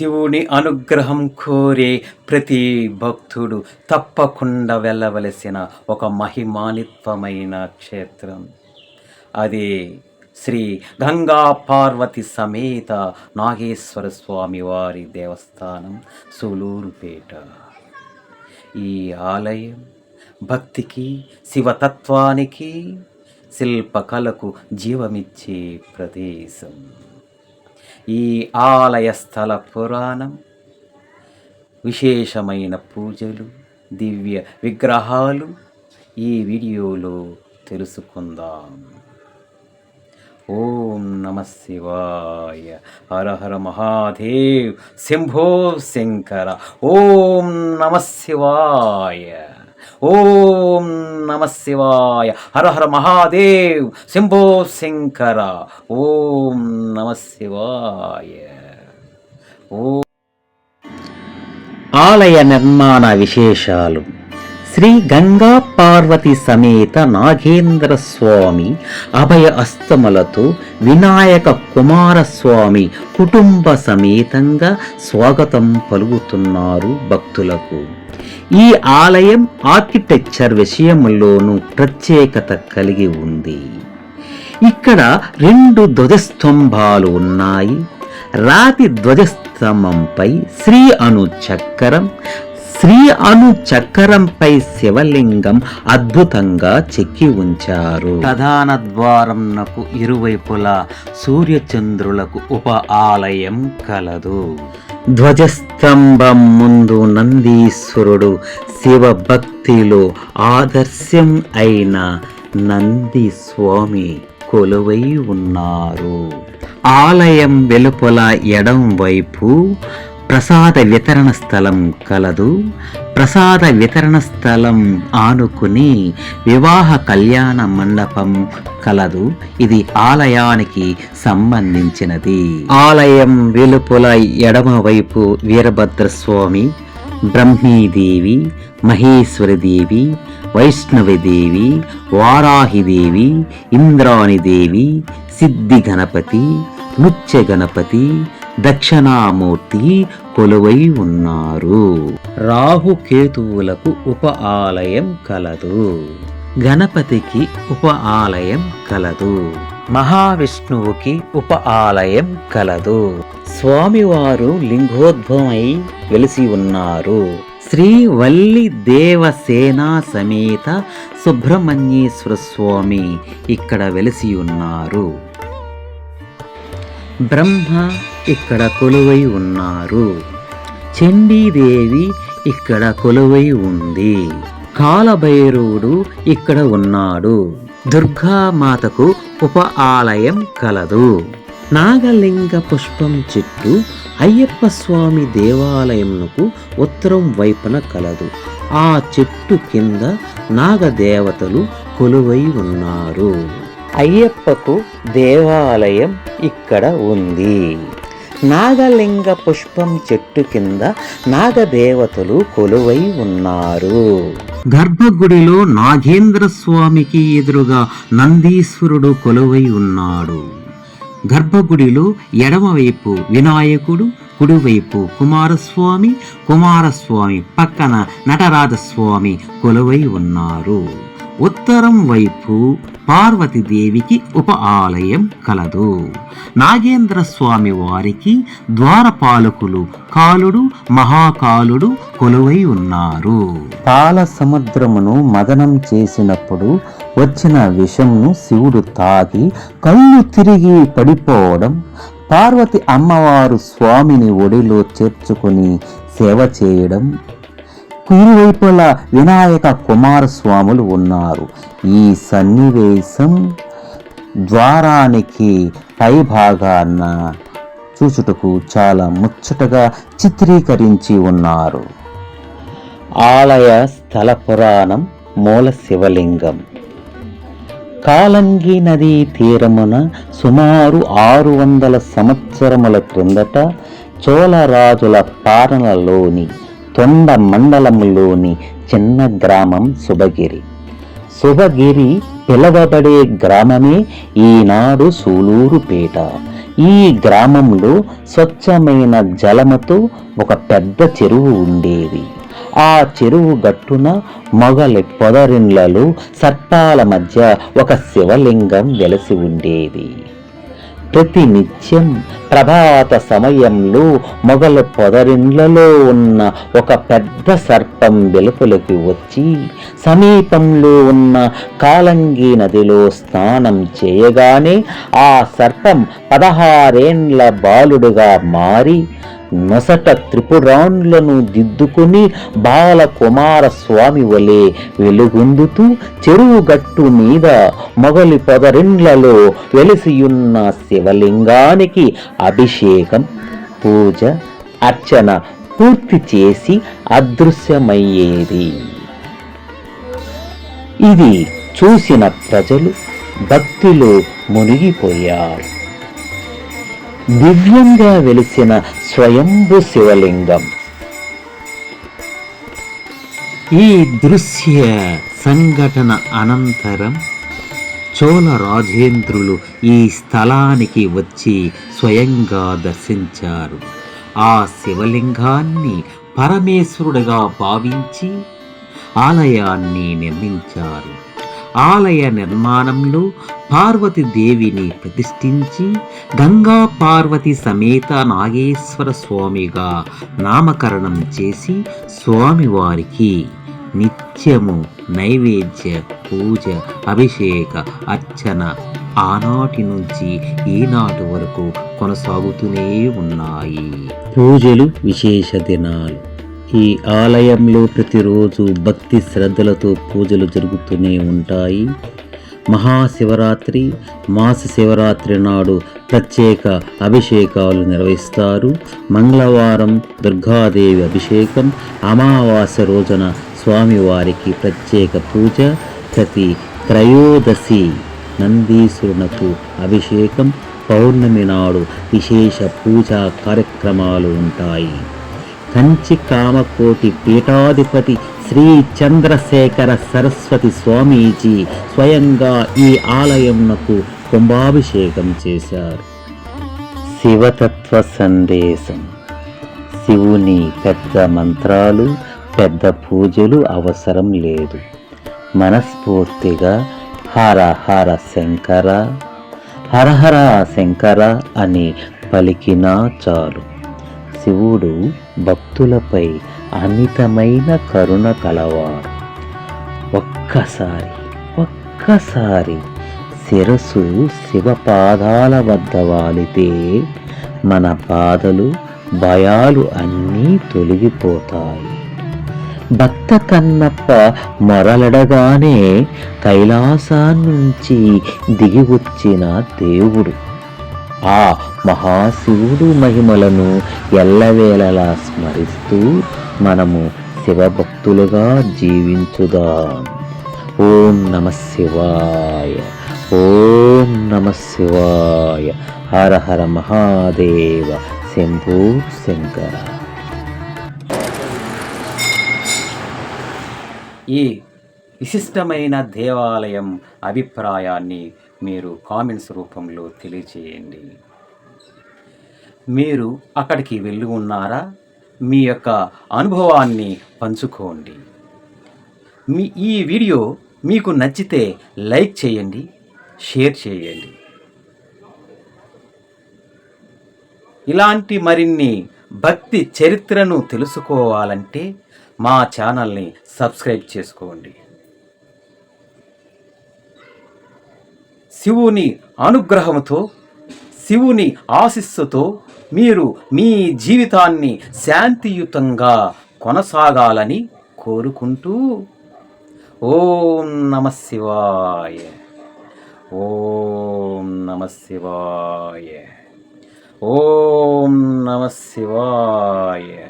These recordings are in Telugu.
శివుని అనుగ్రహం కోరే ప్రతి భక్తుడు తప్పకుండా వెళ్ళవలసిన ఒక మహిమానిత్వమైన క్షేత్రం. అదే శ్రీ గంగా పార్వతి సమేత నాగేశ్వర స్వామి వారి దేవస్థానం సూలూరుపేట. ఈ ఆలయం భక్తికి శివతత్వానికి శిల్పకళకు జీవమిచ్చే ప్రదేశం. ఈ ఆలయ స్థల పురాణం విశేషమైన పూజలు దివ్య విగ్రహాలు ఈ వీడియోలో తెలుసుకుందాం. ఓం నమ శివాయ. హర హర మహాదేవ్. శంభో శంకర. ఓం నమ శివాయ. ఓం నమ శివాయ. హర హర మహాదేవ్. శంభో శంకర. ఓం నమ శివాయ. ఓ ఆలయ నిర్మాణ విశేషాలు. శ్రీ గంగా పార్వతి సమేత నాగేంద్ర స్వామి అభయ అస్తములతో వినాయక కుమారస్వామి కుటుంబ సమేతంగా స్వాగతం పలుకుతున్నారు భక్తులకు. ఈ ఆలయం ఆర్కిటెక్చర్ విషయంలోనూ ప్రత్యేకత కలిగి ఉంది. ఇక్కడ రెండు ధ్వజస్తంభాలు ఉన్నాయి. రాతి ధ్వజస్తంభంపై శ్రీ అను చక్రం శ్రీ అను చక్రంపై శివలింగం అద్భుతంగా చెక్కి ఉంచారు. ప్రధాన ద్వారంనకు ఇరువైపులా సూర్యచంద్రులకు ఉప ఆలయం కలదు. ధ్వజస్తంభం ముందు నందీశ్వరుడు శివ భక్తిలో ఆదర్శం అయిన నంది స్వామి కొలువై ఉన్నారు. ఆలయం వెలుపల ఎడం వైపు ప్రసాద వితరణ స్థలం కలదు. ప్రసాద వితరణ స్థలం ఆనుకుని వివాహ కళ్యాణ మండపం కలదు. ఇది ఆలయానికి సంబంధించినది. ఆలయం వెలుపుల ఎడమవైపు వీరభద్రస్వామి బ్రహ్మీదేవి మహేశ్వరదేవి వైష్ణవదేవి వారాహిదేవి ఇంద్రాణిదేవి సిద్ధి గణపతి నృత్య గణపతి దక్షిణామూర్తి కొలువై ఉన్నారు. రాహుకేతువులకు ఉప ఆలయం కలదు. గణపతికి ఉప ఆలయం కలదు. మహావిష్ణువుకి ఉప ఆలయం కలదు. స్వామివారు లింగోద్భవమై వెలిసి ఉన్నారు. శ్రీ వల్లి దేవసేన సమేత సుబ్రహ్మణ్యేశ్వర స్వామి ఇక్కడ వెలిసి ఉన్నారు. బ్రహ్మ ఇక్కడ కొలువై ఉన్నారు. చండీదేవి ఇక్కడ కొలువై ఉంది. కాలభైరవుడు ఇక్కడ ఉన్నాడు. దుర్గామాతకు ఉప ఆలయం కలదు. నాగలింగ పుష్పం చెట్టు అయ్యప్ప స్వామి దేవాలయంకు ఉత్తరం వైపున కలదు. ఆ చెట్టు కింద నాగదేవతలు కొలువై ఉన్నారు. అయ్యప్పకు దేవాలయం ఇక్కడ ఉంది. నాగలింగ పుష్పం చెట్టు కింద నాగదేవతలు కొలువై ఉన్నారు. గర్భగుడిలో నాగేంద్ర స్వామికి ఎదురుగా నందీశ్వరుడు కొలువై ఉన్నాడు. గర్భగుడిలో ఎడమవైపు వినాయకుడు కుడివైపు కుమారస్వామి కుమారస్వామి పక్కన నటరాజస్వామి కొలువై ఉన్నారు. ఉత్తరం వైపు పార్వతీదేవికి ఉప ఆలయం కలదు. నాగేంద్ర స్వామి వారికి ద్వారపాలకులు కాలుడు మహాకాలుడు కొలువై ఉన్నారు. పాల సముద్రమును మదనం చేసినప్పుడు వచ్చిన విషంను శివుడు తాగి కళ్ళు తిరిగి పడిపోవడం పార్వతి అమ్మవారు స్వామిని ఒడిలో చేర్చుకుని సేవ చేయడం ఇరువైపుల వినాయక కుమారస్వాములు ఉన్నారు. ఈ సన్నివేశం ద్వారానికి పై భాగాన చూచుటకు చాలా ముచ్చటగా చిత్రీకరించి ఉన్నారు. ఆలయ స్థల పురాణం మూల శివలింగం. కాలంగి నదీ తీరమున సుమారు ఆరు వందల సంవత్సరముల క్రిందట చోళరాజుల పాలనలోని తొండ మండలములోని చిన్న గ్రామం శుభగిరి శుభగిరి పిలవబడే గ్రామమే ఈనాడు సూలూరుపేట ఈ గ్రామంలో స్వచ్ఛమైన జలముతో ఒక పెద్ద చెరువు ఉండేది. ఆ చెరువు గట్టున మొగలి పొదరిండ్లలో సర్పాల మధ్య ఒక శివలింగం వెలసి ఉండేది. ప్రతి నిత్యం ప్రభాత సమయంలో మొగల పొదరిండ్లలో ఉన్న ఒక పెద్ద సర్పం వెలుపలికి వచ్చి సమీపంలో ఉన్న కాలంగి నదిలో స్నానం చేయగానే ఆ సర్పం పదహారేండ్ల బాలుడుగా మారి నొసట త్రిపురాన్లను దిద్దుకుని బాలకుమార స్వామి వలె వెలుగొందుతూ చెరువు గట్టు మీద మొగలి పొదరిండ్లలో వెలిసియున్న శివలింగానికి అభిషేకం పూజ అర్చన పూర్తి చేసి అదృశ్యమయ్యేది. ఇది చూసిన ప్రజలు భక్తిలో మునిగిపోయారు. దివ్యంగా వెలిసిన స్వయంభు శివలింగం. ఈ దృశ్య సంఘటన అనంతరం చోళ రాజేంద్రులు ఈ స్థలానికి వచ్చి స్వయంగా దర్శించారు. ఆ శివలింగాన్ని పరమేశ్వరుడుగా భావించి ఆలయాన్ని నిర్మించారు. ఆలయ నిర్మాణంలో పార్వతీదేవిని ప్రతిష్ఠించి గంగా పార్వతి సమేత నాగేశ్వర స్వామిగా నామకరణం చేసి స్వామివారికి నిత్యము నైవేద్య పూజ అభిషేక అర్చన ఆనాటి నుంచి ఈనాటి వరకు కొనసాగుతూనే ఉన్నాయి. పూజలు విశేష దినాలు. ఈ ఆలయంలో ప్రతిరోజు భక్తి శ్రద్ధలతో పూజలు జరుగుతూనే ఉంటాయి. మహాశివరాత్రి మాస శివరాత్రి నాడు ప్రత్యేక అభిషేకాలు నిర్వహిస్తారు. మంగళవారం దుర్గాదేవి అభిషేకం అమావాస్య రోజున స్వామివారికి ప్రత్యేక పూజ ప్రతి త్రయోదశి నందీశ్వరునకు అభిషేకం పౌర్ణమి నాడు విశేష పూజా కార్యక్రమాలు ఉంటాయి. కంచి కామకోటి పీఠాధిపతి శ్రీ చంద్రశేఖర సరస్వతి స్వామీజీ స్వయంగా ఈ ఆలయంనకు కుంభాభిషేకం చేశారు. శివతత్వ సందేశం. శివుని పెద్ద మంత్రాలు పెద్ద పూజలు అవసరం లేదు. మనస్ఫూర్తిగా హర హర శంకర హరహర శంకర అని పలికినా చాలు. శివుడు భక్తులపై అమితమైన కరుణ కలవాడు. ఒక్కసారి ఒక్కసారి శిరస్సు శివపాదాల వద్ద వాలితే మన బాధలు భయాలు అన్నీ తొలగిపోతాయి. భక్త కన్నప్ప మొరలడగానే కైలాసాన్నించి దిగి వచ్చిన దేవుడు. ఆ మహాశివుడు మహిమలను ఎల్లవేళలా స్మరిస్తూ మనము శివభక్తులుగా జీవించుదాం. ఓం నమ శివాయ. ఓం నమ శివాయ. హర హర మహాదేవ. శంభూ శంకర. ఈ విశిష్టమైన దేవాలయం అభిప్రాయాన్ని మీరు కామెంట్స్ రూపంలో తెలియచేయండి. మీరు అక్కడికి వెళ్ళి ఉన్నారా? మీ యొక్క అనుభవాన్ని పంచుకోండి. మీ ఈ వీడియో మీకు నచ్చితే లైక్ చేయండి షేర్ చేయండి. ఇలాంటి మరిన్ని భక్తి చరిత్రను తెలుసుకోవాలంటే మా ఛానల్ని సబ్స్క్రైబ్ చేసుకోండి. శివుని అనుగ్రహంతో శివుని ఆశిస్సుతో మీరు మీ జీవితాన్ని శాంతియుతంగా కొనసాగాలని కోరుకుంటూ ఓం నమ శివాయ. ఓం నమ శివాయ. ఓం నమ శివాయ.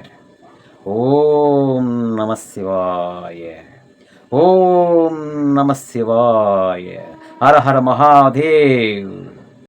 ఓం నమ శివాయ. ఓం నమ శివాయ. హర హర మహాదేవ్